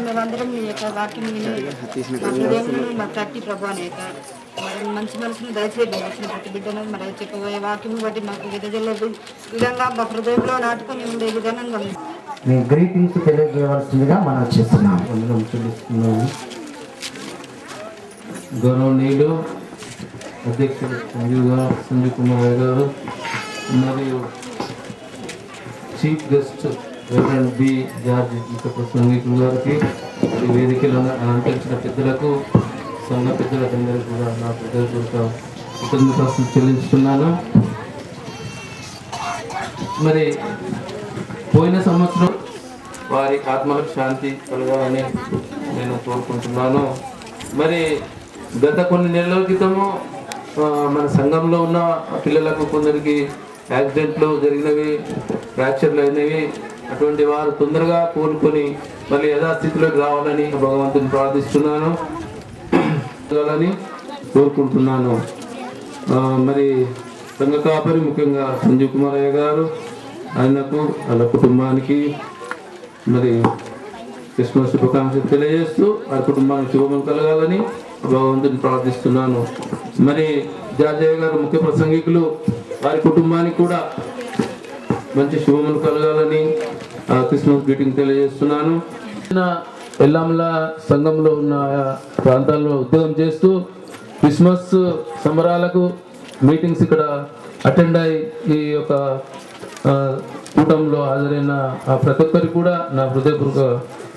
మేమందరం మీ యొక్క వాక్యం విని మా తట్టి ప్రభు అనే యొక్క మరి మంచి మనసును దయచేయండి. వచ్చిన ప్రతి బిడ్డను మరి చెప్పబోయే వాక్యం బట్టి మాకు విధజల విధంగా మా హృదయంలో నాటుకొని ఉండే విధానంగా మీ గ్రీటింగ్స్ తెలియజేయవలసిందిగా మనం చేస్తున్నాం వందనం చెల్లిస్తున్నాను గౌరవనీయులు అధ్యక్షుడు సంజీవ్ గారు సంజీవ్ కుమార్ గారు మరియు chief guest reverend B George ఇంత గారికి ఈ వేదికలో అలంకరించిన పెద్దలకు సంఘ పెద్దలందరికీ కూడా నా హృదయపూర్వక కృతజ్ఞతలు చెల్లిస్తున్నాను మరి పోయిన సంవత్సరం వారి ఆత్మలకు శాంతి కలగాలని నేను కోరుకుంటున్నాను. మరి గత కొన్ని నెలల క్రితము మన సంఘంలో ఉన్న పిల్లలకు కొందరికి యాక్సిడెంట్లు జరిగినవి ఫ్రాక్చర్లు అయినవి అటువంటి వారు తొందరగా కోలుకొని మళ్ళీ యథాస్థితిలోకి రావాలని భగవంతుని ప్రార్థిస్తున్నాను. అని కోరుకుంటున్నాను. మరి సంఘ కాపరి ముఖ్యంగా సంజీవ్ కుమార్ అయ్య గారు ఆయనకు వాళ్ళ కుటుంబానికి మరి క్రిస్మస్ శుభాకాంక్షలు తెలియజేస్తూ వారి కుటుంబానికి శుభములు కలగాలని భగవంతుని ప్రార్థిస్తున్నాను. మరి జాజయ్య గారు ముఖ్య ప్రసంగికులు వారి కుటుంబానికి కూడా మంచి శుభములు కలగాలని క్రిస్మస్ గ్రీటింగ్ తెలియజేస్తున్నాను. ఎల్లాంల సంఘంలో ఉన్న ప్రాంతాల్లో ఉద్యోగం చేస్తూ క్రిస్మస్ సంబరాలకు మీటింగ్స్ ఇక్కడ అటెండ్ అయి ఈ యొక్క కూటంలో హాజరైన ప్రతి ఒక్కరికి కూడా నా హృదయపూర్వక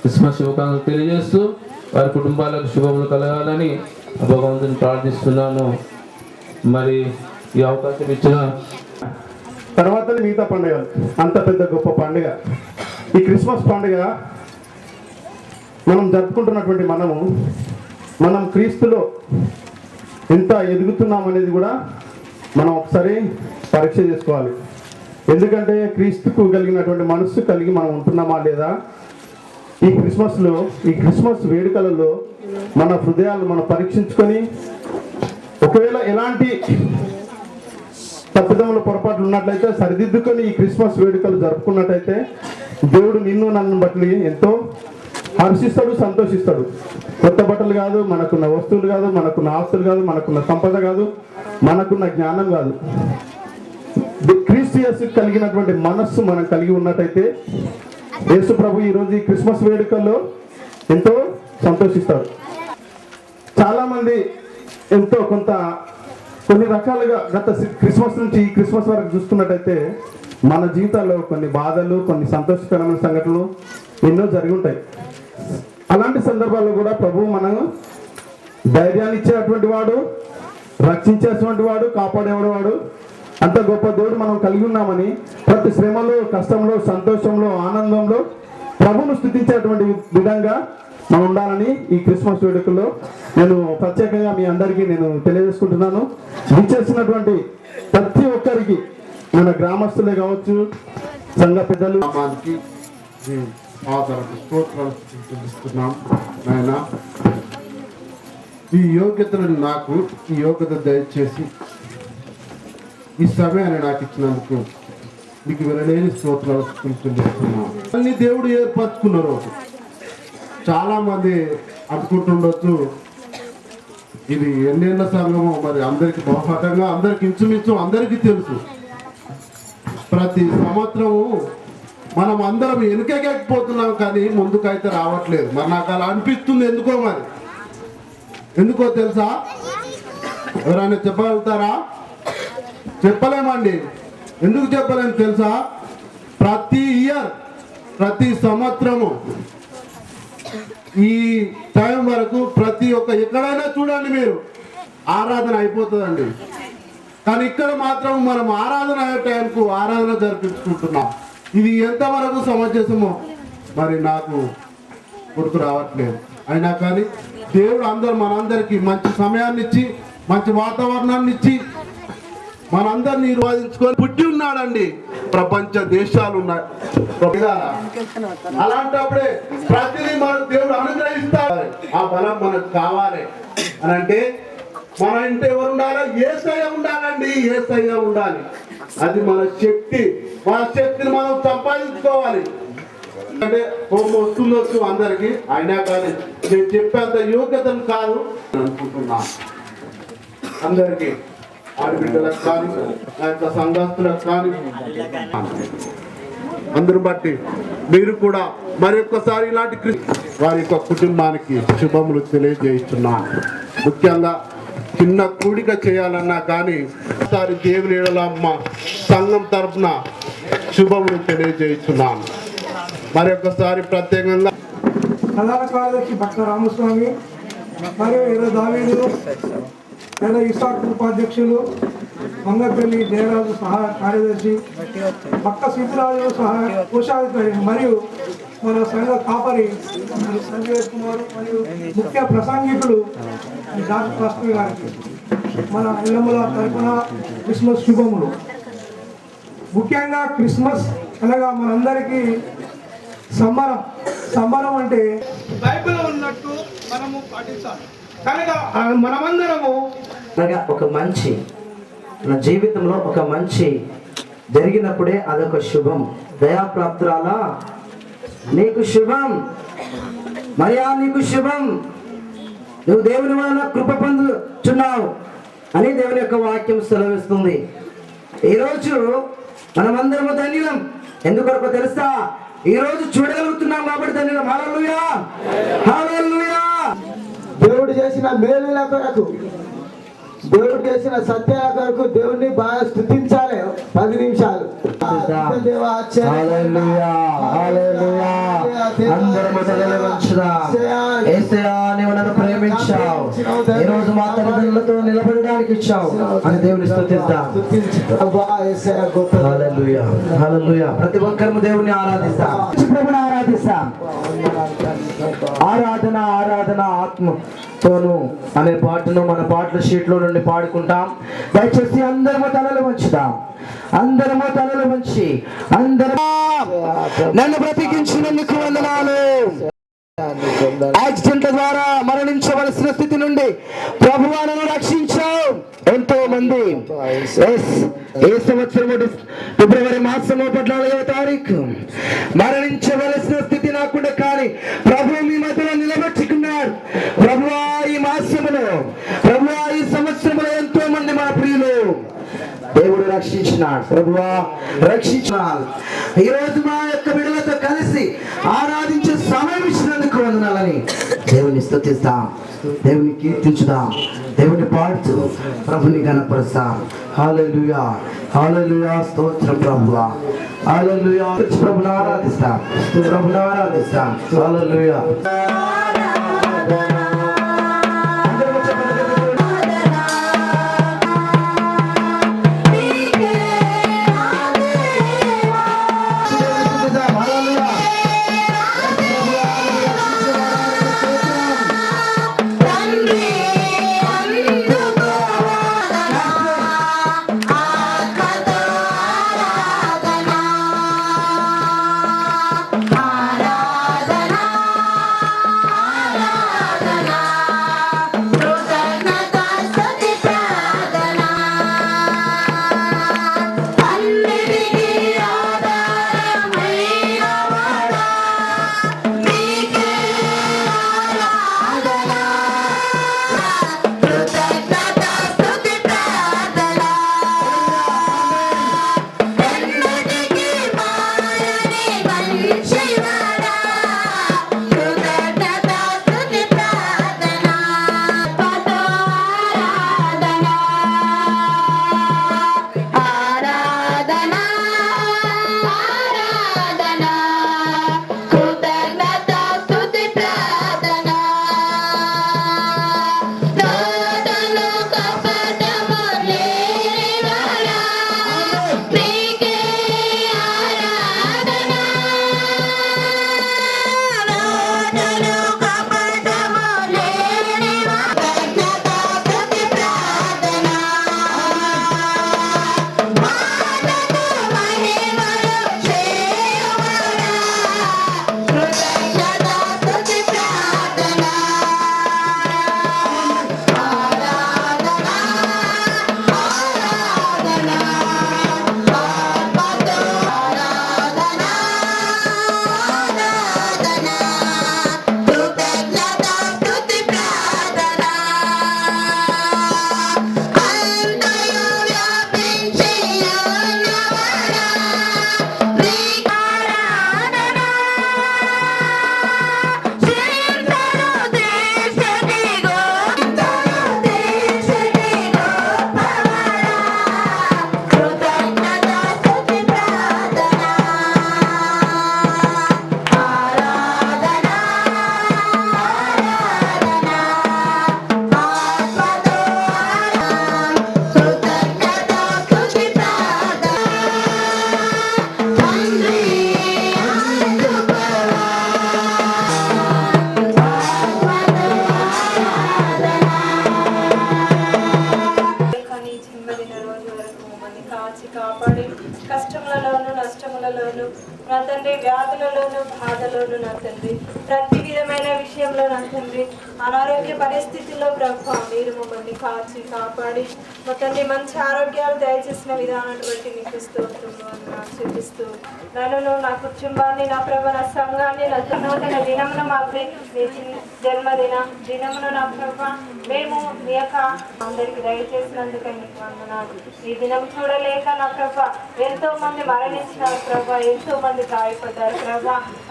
క్రిస్మస్ శుభకాంక్షలు తెలియజేస్తూ వారి కుటుంబాలకు శుభములు కలగాలని భగవంతుని ప్రార్థిస్తున్నాను. మరి ఈ అవకాశం ఇచ్చిన తర్వాత మిగతా పండుగ అంత పెద్ద గొప్ప పండుగ. ఈ క్రిస్మస్ పండుగ మనం జరుపుకుంటున్నటువంటి మనము మనం క్రీస్తులో ఎంత ఎదుగుతున్నాం అనేది కూడా మనం ఒకసారి పరీక్ష చేసుకోవాలి. ఎందుకంటే క్రీస్తుకు కలిగినటువంటి మనస్సు కలిగి మనం ఉంటున్నామా లేదా? ఈ క్రిస్మస్లో ఈ క్రిస్మస్ వేడుకలలో మన హృదయాలు మనం పరీక్షించుకొని ఒకవేళ ఎలాంటి తప్పిదముల పొరపాట్లు ఉన్నట్లయితే సరిదిద్దుకొని ఈ క్రిస్మస్ వేడుకలు జరుపుకున్నట్టయితే దేవుడు నిన్ను నన్ను బట్టి ఎంతో హర్షిస్తాడు సంతోషిస్తాడు. కొత్త బట్టలు కాదు మనకున్న వస్తువులు కాదు మనకున్న ఆస్తులు కాదు మనకున్న సంపద కాదు మనకున్న జ్ఞానం కాదు. క్రీస్తు కలిగినటువంటి మనస్సు మనం కలిగి ఉన్నట్టయితే యేసు ప్రభు ఈరోజు ఈ క్రిస్మస్ వేడుకల్లో ఎంతో సంతోషిస్తాడు చాలామంది ఎంతో కొంత కొన్ని రకాలుగా గత క్రిస్మస్ నుంచి ఈ క్రిస్మస్ వరకు చూసుకున్నట్టయితే మన జీవితాల్లో కొన్ని బాధలు కొన్ని సంతోషకరమైన సంఘటనలు ఎన్నో జరిగి ఉంటాయి అలాంటి సందర్భాల్లో కూడా ప్రభువు మనం ధైర్యాన్ని ఇచ్చేటువంటి వాడు రక్షించేటువంటి వాడు కాపాడేవాడు వాడు. అంత గొప్ప దేవుడు మనం కలిగి ఉన్నామని ప్రతి శ్రమలో కష్టంలో సంతోషంలో ఆనందంలో ప్రభును స్థుతించేటువంటి విధంగా మనం ఉండాలని ఈ క్రిస్మస్ వేడుకల్లో నేను ప్రత్యేకంగా మీ అందరికీ నేను తెలియజేసుకుంటున్నాను. విచ్చేసినటువంటి ప్రతి ఒక్కరికి మన గ్రామస్తులే కావచ్చు సంఘ పెద్దలు. నామానికి ఆదరణ స్తోత్రాలు చెల్లిస్తున్నాం నాయన. ఈ యోగ్యతలను నాకు ఈ యోగ్యత దయచేసి ఈ సమయాన్ని నాకు ఇచ్చినందుకు మీకు వినలేని స్తోత్రాలు చెల్లిస్తున్నాం. అన్ని దేవుడు ఏర్పరచుకున్నారు. చాలామంది చాలా మంది అనుకుంటుండొచ్చు ఇది ఎన్నెన్న సంఘము మరి అందరికి బహుమతంగా అందరికి ఇంచుమించు అందరికీ తెలుసు. ప్రతి సంవత్సరము మనం అందరం వెనుకకెక్కిపోతున్నాం కానీ ముందుకైతే రావట్లేదు. మరి నాకు అలా అనిపిస్తుంది ఎందుకో మరి? ఎందుకో తెలుసా? ఎవరైనా చెప్పగలుగుతారా? చెప్పలేమండి. ఎందుకు చెప్పలేము తెలుసా? ప్రతి ఇయర్ ప్రతి సంవత్సరము ఈ టైం వరకు ప్రతి ఒక్క ఎక్కడైనా చూడండి మీరు. ఆరాధన అయిపోతుందండి. కానీ ఇక్కడ మాత్రం మనం ఆరాధన అయ్యే టైంకు ఆరాధన జరిపించుకుంటున్నాం. ఇది ఎంతవరకు సమంజసమో మరి నాకు గుర్తు రావట్లేదు. అయినా కానీ దేవుడు అందరు మనందరికీ మంచి సమయాన్ని ఇచ్చి మంచి వాతావరణాన్ని ఇచ్చి మనందరినీ నిర్వహించుకొని పుట్టి ఉన్నాడండి. ప్రపంచ దేశాలు ఉన్నాయి. అలాంటప్పుడే ప్రతిదీ మన దేవుడు అనుగ్రహిస్తారు ఆ బలం మనకు కావాలి. అని అంటే మన ఇంటి ఎవరు ఉండాలి? ఏసయ్య ఉండాలండి ఏసయ్య ఉండాలి. అది మన శక్తి. మన శక్తిని మనం సంపాదించుకోవాలి. అంటే హోమ్ వస్తుండొచ్చు అందరికి. అయినా కానీ నేను చెప్పేంత యోగ్యతను కాదు అనుకుంటున్నా. అందరికి ఆడబిడ్డలకు కానీ ఆ యొక్క కానీ అందరు బట్టి మీరు కూడా మరి ఒక్కసారి ఇలాంటి వారి యొక్క కుటుంబానికి శుభములు తెలియజేస్తున్నాను. ముఖ్యంగా చిన్న కూడిక చేయాలన్నా కానీ ఒకసారి దేవుని ఎడలమ్మ సంఘం తరపున శుభములు తెలియజేస్తున్నాను. మరి ఒక్కసారి ప్రత్యేకంగా కళాకారులకి కార్యదర్శి రామస్వామి మరియు ఎర్ర దావీదు ఎర్ర ఇసాక్ ఉపాధ్యక్షులు మంగపల్లి జయరాజు సహాయ కార్యదర్శి పక్క సీతరాజు సహాయ కోశాధికారి మరియు మన సంఘ కాపరి సంజయ్ కుమార్ మరియు ముఖ్య ప్రసంగికులు డాక్టర్ భాస్కర్ గారికి మన ఇళ్ళముల తరపున క్రిస్మస్ శుభములు. ముఖ్యంగా క్రిస్మస్ అనగా మనందరికీ సంబరం. సంబరం అంటే బైబిల్ ఉన్నట్టు మనము పాటించాలి. కనుక మనమందరము అనగా ఒక మంచి మన జీవితంలో ఒక మంచి జరిగినప్పుడే అదొక శుభం. దయాప్రాప్తురాలా నీకు శుభం. మరియా నీకు శుభం. నువ్వు దేవుని వలన కృప పొందుచున్నావు అని దేవుని యొక్క వాక్యం సెలవిస్తుంది. ఈరోజు మనమందరము ధన్యులం. ఎందుకొరకు తెలుసా? ఈ రోజు చూడగలుగుతున్నాం కాబట్టి ధన్యులం. దేవుడు చేసిన మేలుల కొరకు దేవుడు చేసిన సత్యాల కొరకు దేవుడిని బాగా స్థుతించాలి. పది నిమిషాలు. ప్రేమించావు. ఈ రోజు మా తల్లిదండ్రులతో నిలబడడానికి ఇచ్చావు. అని దేవుని ప్రతి ఒక్కరము దేవుని ఆరాధిస్తాం. ప్రభుని ఆరాధిస్తాం. ఆరాధన ఆరాధన ఆత్మతోను అనే పాటను మన పాటల షీట్లో నుండి పాడుకుంటాం. దయచేసి అందరము తలలు వంచుదాం. అందరము తలలు వంచి అందరము నన్ను బ్రతికించినందుకు వందనాలు. యాక్సిడెంట్ల ద్వారా మరణించవలసిన స్థితి నుండి ప్రభువాలను రక్షించావు ఎంతో మంది ఏ సంవత్సరం ఫిబ్రవరి మాసము పద్నాలుగవ తారీఖు. మరణించవలసిన స్థితి నాకుండా కానీ ప్రభు మీ మధ్యలో నిలబెట్టుకున్నాడు ప్రభువా ఈ మాసములో ప్రభువా ఈ సంవత్సరంలో ఎంతో మంది మా ప్రియులు దేవుడు రక్షించినాడు. ప్రభువా రక్షించినాడు. ఈ రోజు మా యొక్క బిడ్డలతో కలిసి ఆరాధించే సమయం ఇచ్చినందుకు వందనాలని. దేవుని స్తుతిస్తాం. దేవుని కీర్తించుదాం. దేవుని పాడుతూ ప్రభుని గణపరుస్తాం హాలెలూయా హాలెలూయా స్తోత్రం ప్రభువా. హాలెలూయా ప్రభుని ఆరాధిస్తాం. ప్రభుని ఆరాధిస్తాం. Hallelujah fancy car party. మా తండ్రి మంచి ఆరోగ్యాలు దయచేసిన విధానాన్ని బట్టి మీకు స్తోత్రములు అని చూపిస్తూ నన్ను నా కుటుంబాన్ని నా ప్రభ నా సంఘాన్ని నా నూతన దినమున మాకు మీ జన్మదిన దినమున నా ప్రభ మేము మీ యొక్క అందరికి దయచేసినందుకు మీకు వందనాలు. ఈ దినం చూడలేక నా ప్రభ ఎంతో మంది మరణించినారు ప్రభ ఎంతో మంది గాయపడ్డారు ప్రభ.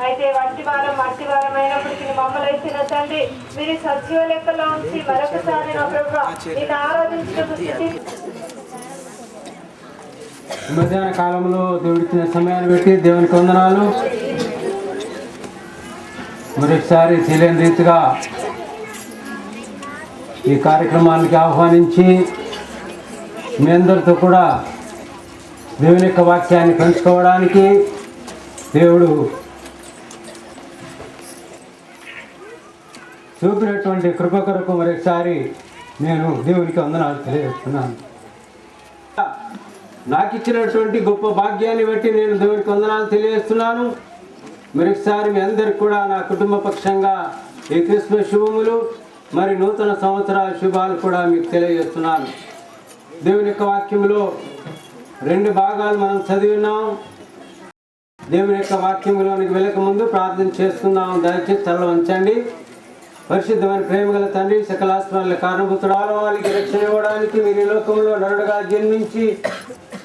అయితే వంటి వారం మట్టి వారం అయినప్పటికీ మమ్మల్ని ఇచ్చిన తండ్రి మీరు సజీవ లెక్కలో ఉంచి మరొకసారి నా ప్రభ నేను ఆరాధించిన మధ్యాహ్న కాలంలో దేవుడిచ్చిన సమయాన్ని పెట్టి దేవునికి వందనాలు మరొకసారి తెలియని రీతిగా ఈ కార్యక్రమానికి ఆహ్వానించి మీ అందరితో కూడా దేవుని యొక్క వాక్యాన్ని పంచుకోవడానికి దేవుడు చూపినటువంటి కృప కొరకు మరొకసారి నేను దేవునికి వందనాలు తెలియజేస్తున్నాను. నాకు ఇచ్చినటువంటి గొప్ప భాగ్యాన్ని బట్టి నేను దేవునికి వందనాలు తెలియజేస్తున్నాను. మరొకసారి మీ అందరికి కూడా నా కుటుంబ పక్షంగా ఈ క్రిస్మస్ శుభములు మరి నూతన సంవత్సర శుభాలు కూడా మీకు తెలియజేస్తున్నాను. దేవుని యొక్క వాక్యంలో రెండు భాగాలు మనం చదివినాం దేవుని యొక్క వాక్యంలోనికి వెళ్ళక ముందు ప్రార్థన చేసుకుందాం దయచేసి చల్లవంచండి పరిశుద్ధమైన ప్రేమ గల తండ్రి సకలాస్మాల కారణభూతుడు వాళ్ళకి రక్షణ ఇవ్వడానికి మీరు ఈ లోకంలో నరుడుగా జన్మించి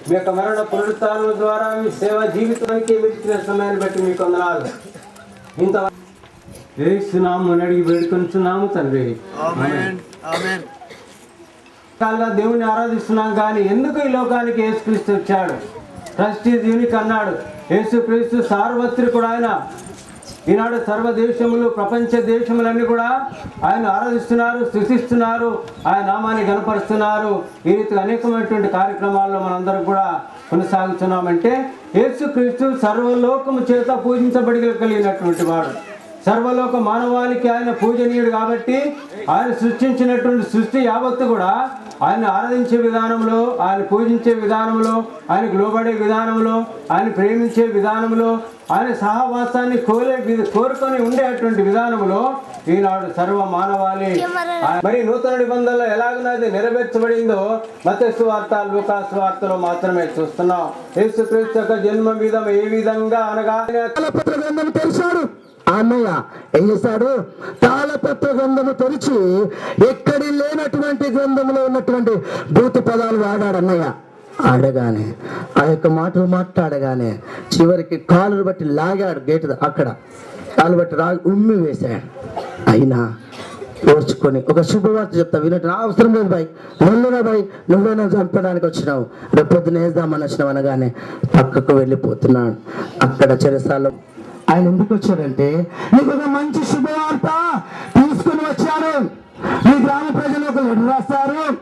మీ యొక్క మరణ పునరుత్థానం ద్వారా మీ సేవ జీవితానికి మీరు సమయాన్ని బట్టి మీకు వందనాలు. ఇంత వేస్తున్నాము అడిగి వేడుకొంచున్నాము తండ్రి. కాలుగా దేవుని ఆరాధిస్తున్నాం కానీ ఎందుకు ఈ లోకానికి యేసుక్రీస్తు వచ్చాడు? ట్రస్టీ దీనికి అన్నాడు. యేసుక్రీస్తు సార్వత్రికుడు ఆయన. ఈనాడు సర్వదేశములు ప్రపంచ దేశములన్నీ కూడా ఆయన ఆరాధిస్తున్నారు స్థుతిస్తున్నారు ఆయన నామాన్ని గనపరుస్తున్నారు ఈ రీతిగా అనేకమైనటువంటి కార్యక్రమాల్లో మనందరం కూడా కొనసాగుతున్నామంటే యేసుక్రీస్తు సర్వలోకము చేత పూజించబడి కలిగినటువంటి వాడు. సర్వలోక మానవాళికి ఆయన పూజనీయుడు కాబట్టి ఆయన సృష్టించినటువంటి సృష్టి యావత్తు కూడా ఆయన ఆరాధించే విధానంలో ఆయన పూజించే విధానంలో ఆయనకు లోబడే విధానంలో ఆయన ప్రేమించే విధానంలో ఆయన సహవాసాన్ని కోరే కోరుకొని ఉండేటువంటి విధానంలో ఈనాడు సర్వ మానవాళి మరి. నూతన నిబంధనలో ఎలాగనది నెరవేర్చబడిందో మతస్సు వార్త లూకాసు వార్తలో మాత్రమే చూస్తున్నాం. యేసుక్రీస్తు యొక్క జన్మ మీద ఏ విధంగా అనగా? తాళపత్ర గ్రంథం తెరిచాడు. ఆ అన్నయ్య ఏం చేశాడు తాళపత్ర గ్రంథము తెరిచి ఎక్కడి లేనటువంటి గ్రంథంలో ఉన్నటువంటి భూత పదాలు వాడాడు అన్నయ్య. అడగానే ఆ యొక్క మాటలు మాట్లాడగానే చివరికి కాలు బట్టి లాగాడు గేటు అక్కడ. కాలు బట్టి రా ఉమ్మి వేశాడు. అయినా ఓర్చుకొని ఒక శుభవార్త చెప్తా వినట్టు అవసరం లేదు బాయ్. నన్నురా బాయ్ నువ్వేనా చంపడానికి వచ్చినావు. రేపు పొద్దున వేద్దామని వచ్చినావు అనగానే పక్కకు వెళ్ళిపోతున్నాడు. అక్కడ చెరసాల ఆయన ఎందుకు వచ్చాడంటే నీకు ఒక మంచి శుభవార్త తీసుకుని వచ్చాను మీ గ్రామ ప్రజలు ఒక లెటర్ రాస్తారు.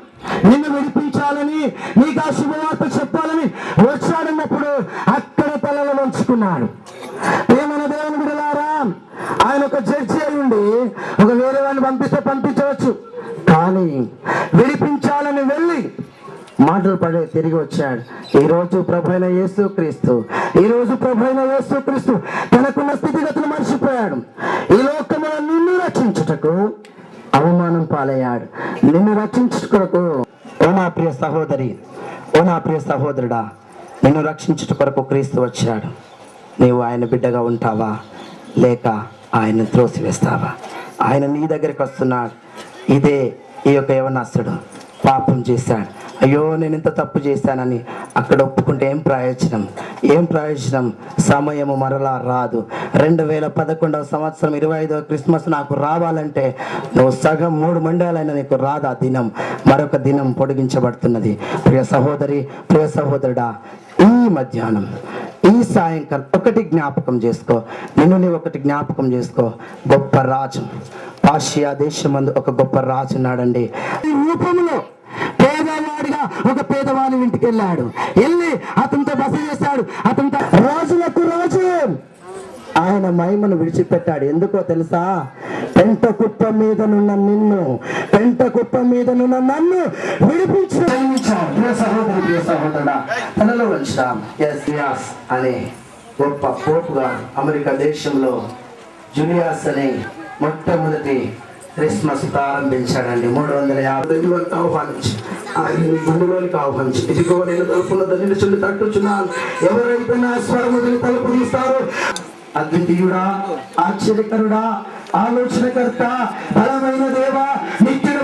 నిన్ను విడిపించాలని నీకు ఆ శుభవార్త చెప్పాలని వచ్చాడన్నప్పుడు అక్కడ తలలు వంచుకున్నాడు. ఏమైనా దేవుని బిడలారా ఆయన ఒక జడ్జి అయి ఉండి ఒక వేరే వాడిని పంపిస్తే పంపించవచ్చు. కానీ విడిపించాలని వెళ్ళి మాటలు పడే తిరిగి వచ్చాడు. ఈ రోజు ప్రభైన యేసు క్రీస్తు ఈ రోజు ప్రభైన యేసు క్రీస్తు తనకున్న స్థితిగతులు మర్చిపోయాడు. ఈ లోకములో నిన్ను రక్షించుటకు అవమానం పాలయ్యాడు. నిన్ను రక్షించుటకు ఓ నా ప్రియ సహోదరి ఓ నా ప్రియ సహోదరుడా నిన్ను రక్షించుట కొరకు క్రీస్తు వచ్చాడు. నీవు ఆయన బిడ్డగా ఉంటావా? లేక ఆయన త్రోసివేస్తావా? ఆయన నీ దగ్గరికి వస్తున్నాడు. ఇదే ఈ యొక్క యవనాస్తుడు పాపం చేశాడు అయ్యో నేను ఇంత తప్పు చేశానని అక్కడ ఒప్పుకుంటే ఏం ప్రయోజనం? ఏం ప్రయోజనం? సమయము మరలా రాదు. రెండు వేల పదకొండవ సంవత్సరం ఇరవై ఐదవ క్రిస్మస్ నాకు రావాలంటే నువ్వు సగం మూడు మండలైన నీకు రాదు ఆ దినం? మరొక దినం పొడిగించబడుతున్నది. ప్రియ సహోదరి ప్రియ సహోదరుడా ఈ మధ్యాహ్నం ఈ సాయంకాలం ఒకటి జ్ఞాపకం చేసుకో. నిన్ను నీవు ఒకటి జ్ఞాపకం చేసుకో. గొప్ప రాజు. ఆసియా దేశం ఒక గొప్ప రాజు ఉన్నాడండి రూపంలో ఒక పేదవాని ఇంటికి వెళ్ళాడు వెళ్ళి అతనితో బస చేశాడు. అతనితో రాజులకు రాజు. ఆయన మహిమను విడిచిపెట్టాడు. ఎందుకో తెలుసా? పెంట కుప్ప మీదనున్న నిన్ను పెంట కుప్ప మీదనున్న నన్ను విడిపించాడు సహోదరి ప్రియ సహోదరుడా తనలో వచ్చాం ఎస్ యాస్ అనే గొప్ప పోపుగా అమెరికా దేశంలో జూలియాస్ అనే మొట్టమొదటి క్రిస్మస్ ప్రారంభించాడండి. మూడు వందల యాభై దగ్గరలోకి ఆహ్వానించి ఆయన గుండెలోనికి ఆహ్వానించి. ఇదిగో నేను తలుపున్న దగ్గర చుండి తట్టుచున్నాను. ఎవరైతే నా స్వరముని తలుపు తీస్తారో అద్వితీయుడా ఆశ్చర్యకరుడా ఆలోచనకర్త బలమైన దేవ నిత్యుడ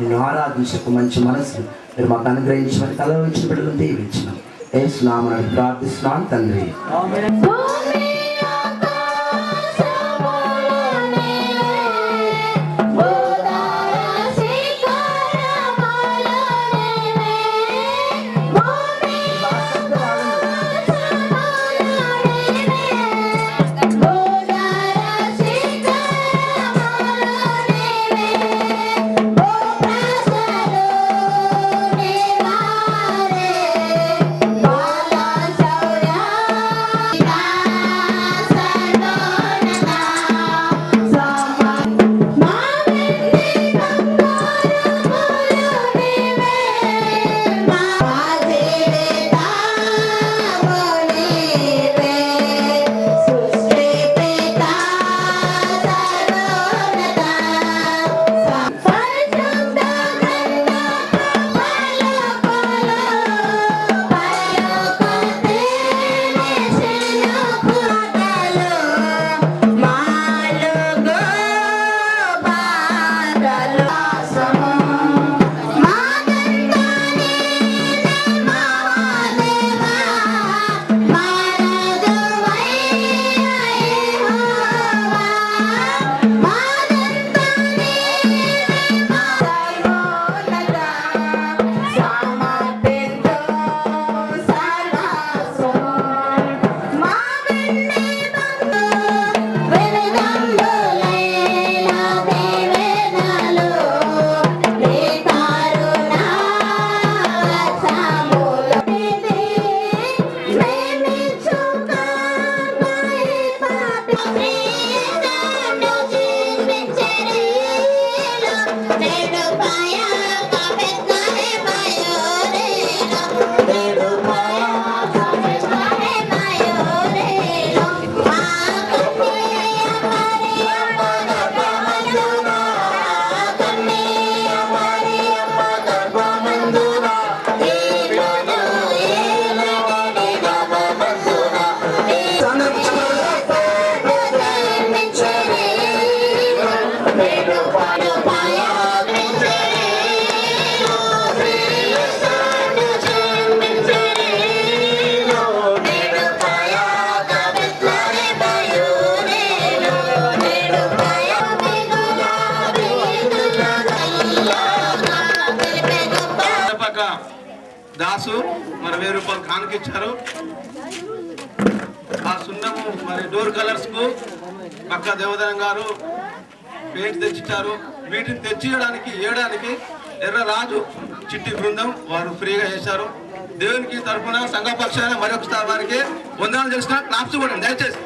నేను ఆరాధించకు మంచి మనసు మీరు మాకు అనుగ్రహించమని తల ఉంచిన బిడ్డలను దీవించిన. ఏ స్నామని ప్రార్థిస్తున్నాను తండ్రి కానుకిచ్చారు ఆ సున్నము మరి డోర్ కలర్స్కు పక్క దేవదనం గారు పెయింట్ తెచ్చిచ్చారు. వీటిని తెచ్చియడానికి ఇవ్వడానికి ఎర్ర రాజు చిట్టి బృందం వారు ఫ్రీగా చేశారు. దేవునికి తరఫున సంఘ పక్షాన మరొకసారి వారికి వందనాలు తెలిసిన క్లాప్స్ కూడా దయచేసి.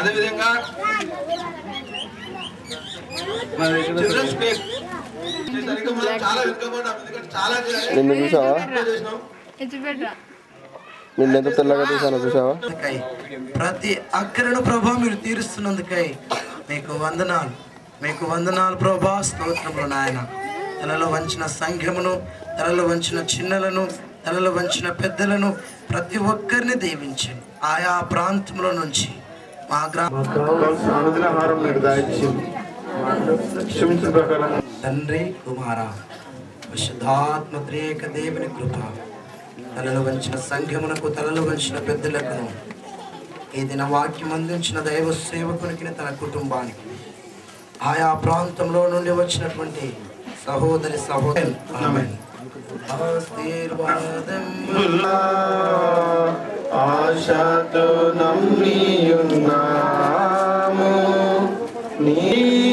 అదేవిధంగా నిన్ను చూసావా? నిన్నెంత తెల్లగా చూసానో చూసావా? ప్రతి అక్కరను ప్రభా మీరు తీరుస్తున్నందుకై మీకు వందనాలు. మీకు వందనాలు ప్రభా స్తోత్రములు నాయన. తలలో వంచిన సంఘమును తలలో వంచిన చిన్నలను తలలో వంచిన పెద్దలను ప్రతి ఒక్కరిని దీవించండి ఆయా ప్రాంతంలో నుంచి మా గ్రామ మీరు దయచేయండి క్షమించిన ప్రకారం తండ్రి కుమార పరిశుద్ధాత్మ త్రేక దేవుని కృప తలలో వంచిన సంఘమునకు తలలో వంచిన పెద్దలకు ఈ దిన వాక్యం అందించిన దైవ సేవకునికి తన కుటుంబానికి ఆయా ప్రాంతంలో నుండి వచ్చినటువంటి సహోదరి సహోదరు ఆమేన్. ఆశీర్వాదం. ఆశతో నమ్మియున్నాము. నీ